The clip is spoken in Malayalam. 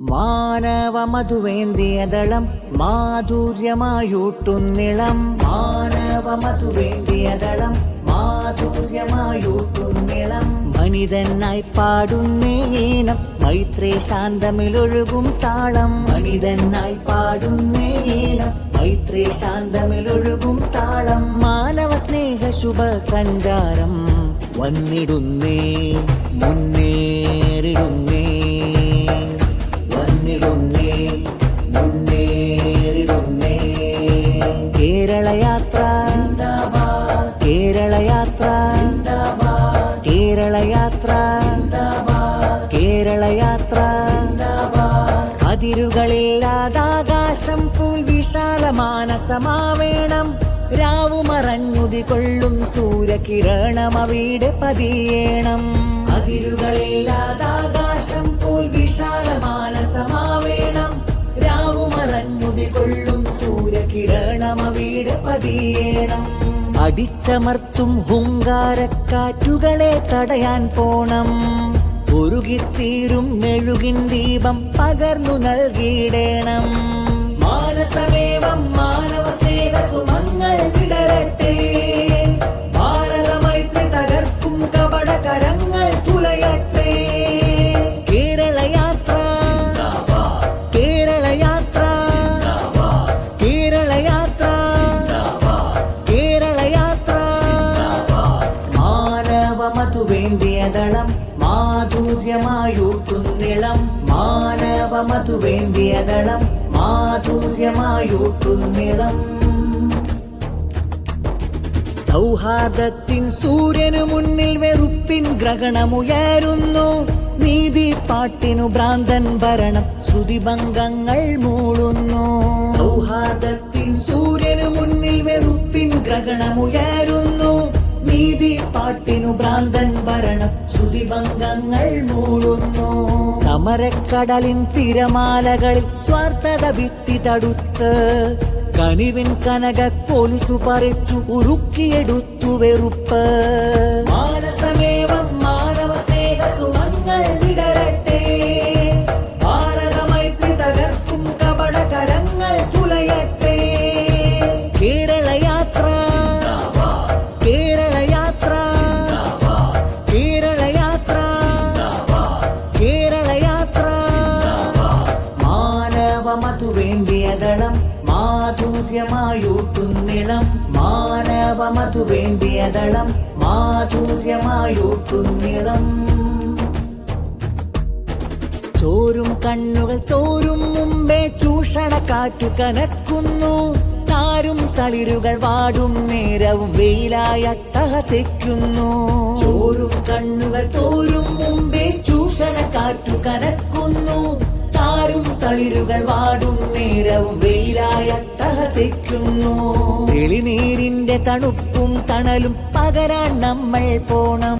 മാനവ മധുവേന്തിയതളം മാധുര്യമായൂട്ടുന്നിളം മാനവ മധുവേന്തിയതളം മാധുര്യമായൂട്ടുന്നിളം മനിതനായി പാടുന്നേണം മൈത്രേ ശാന്തമിലൊഴുകും താളം. മനിതനായി പാടുന്നേണം മൈത്രേ ശാന്തമിലൊഴുകും താളം. മാനവ സ്നേഹ ശുഭ സഞ്ചാരം വന്നിടുന്നേ മുന്നേറിടുന്നേ. കേരളയാത്ര അതിരുകളില്ലാതാകാശം പൂൽ വിശാലമാനസമാവേണം രാവുമറഞ്ഞുതി കൊള്ളും സൂര്യകിരണം അവിടെ പതിയേണം. അതിരുകളില്ലാതാകാശം പോൽ വിശാലമാനസമാവേണം രാവുമറഞ്ഞുതി കൊള്ളും സൂര്യകിരണം അവിടെ പതിയേണം. അടിച്ചമർത്തും ഹുങ്കാരക്കാറ്റുകളെ തടയാൻ പോണം. ഉരുകിത്തീരും മെഴുകിൻ ദീപം പകർന്നു നൽകിയിടേണം. മാനസമേവം മാനവ സ്നേഹ സുമങ്ങൾ വിടരട്ടെ. ഭാരതമൈത്രി തകർക്കും കപട കരങ്ങൾ തുലയട്ടെ കേരളയാത്ര കേരളയാത്ര കേരളയാത്ര കേരളയാത്ര. മാനവ മധുവേന്തിയതളം മാധുര്യമായൂട്ടുന്നിളം മാനവ മധുവേന്തിയതളം മാധുര്യമായൂട്ടുന്നിളം. സൗഹാർദ്ദത്തിൻ സൂര്യനു മുന്നിൽ വെറുപ്പിൻ ഗ്രഹണമുയരുന്നു. നീതി പാട്ടിനു ഭ്രാന്തൻ ഭരണം ശ്രുതിഭംഗങ്ങൾ മൂളുന്നു. സൗഹാർദ്ദത്തിൻ സൂര്യനു മുന്നിൽ വെറുപ്പിൻ ഗ്രഹണമുയരുന്നു. നീതി പാട്ടിനു ഭ്രാന്തൻ ശ്രുതിഭംഗങ്ങൾ മൂളുന്നു. സമരക്കടലിൻ തിരമാലകളിൽ സ്വാർത്ഥത ഭിത്തി തടുത്ത് കനിവിൻ കനക കൊലുസു പറിച്ചു ഉരുക്കിയെടുത്തു വെറുപ്പ്. മാനസമേവം മാധുര്യമായൂട്ടുന്നിളം. മാനവ മധുവേന്തിയതളം മാധുര്യമായൂട്ടുന്നിളം. ചോരും കണ്ണുകൾ തോറും മുമ്പേ ചൂഷണ കാറ്റു കനക്കുന്നു. താരും തളിരുകൾ വാടും നേരവും വെയിലായട്ടഹസിക്കുന്നു ചോരും കണ്ണുകൾ തോരും മുമ്പേ ചൂഷണ കാറ്റു കനക്കുന്നു. താരും തളിരുകൾ തെളിനീരിന്റെ തണുപ്പും തണലും പകരാൻ നമ്മൾ പോണം.